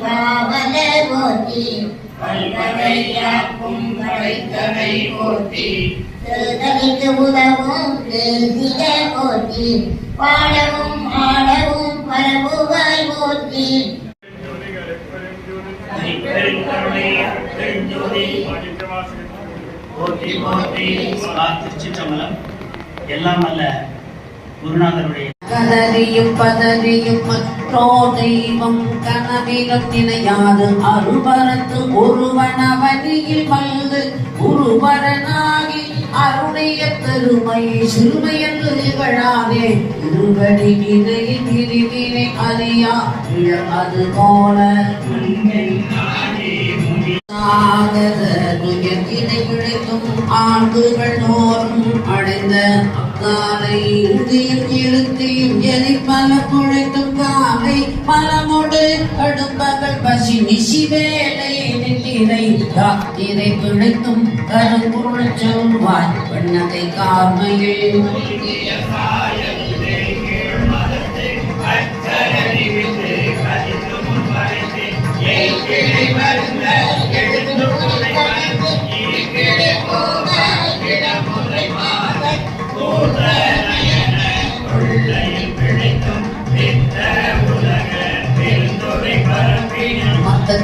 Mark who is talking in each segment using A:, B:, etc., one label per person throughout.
A: பாவல போற்றி
B: பல்வகையாக்கும் படைத்தனை போற்றி.
A: திருத்தணிக்கு உதவும் தேசிய போற்றி. பாடவும் ஆடவும் பரவுவாய் போற்றி.
B: போற்றி போற்றி. திருச்சிற்றம்பலம் எல்லாம் அல்ல குருநாதருடைய
C: கதறியும் பதறியும் மற்றோ தெய்வம் கனவிலும் நினையாது அருவரத்து ஒருவனவனியில் பங்கு குருபரனாகி அருணைய பெருமையை சிறுமையன்று நிகழாதே திருவடி நிலை திருவினை அறியா அது போல. துயர்கினை விளைக்கும் ஆண்டுகள் தோறும் அடைந்த அக்காலை இறுதியில் இழுத்தியும் எரி பல மலமோடு கடும்பகள் பசி நிசி வேலை நெல்லிரை பிழைத்தும் கருங்குருள் சொல்வாய் பண்ணதை காமையில்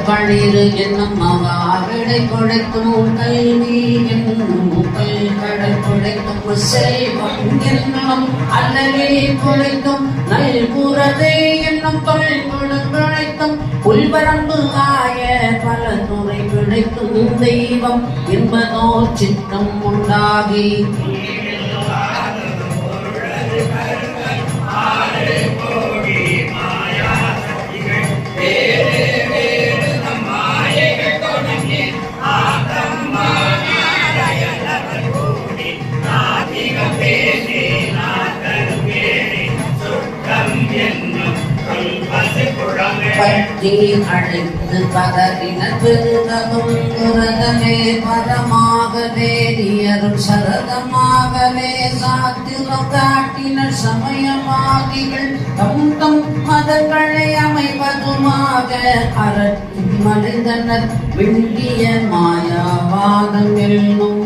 C: மத்தர் என்னும் மகாவிடை குழைத்தும் கல்வி என்னும் கடல் குழைத்தும் செல்வம் என்னும் அல்லலே குழைத்தும் நல்குறதே என்னும் தொல் குழைத்தும் புல்வரம்பு ஆய பல துறை பிழைக்கும் தெய்வம். என்பதோ சித்தம் உண்டாகி பற்றி அழைத்து பதறின பெருதகும் குரதமே பரமாக வேதியரும் சரதமாகவே சாத்திரம் காட்டினர் சமயவாதிகள் தம் தம் மதங்களை அமைப்பதுமாக அரட்டி மனிதனர் விண்டிய மாயாவாதம் என்னும்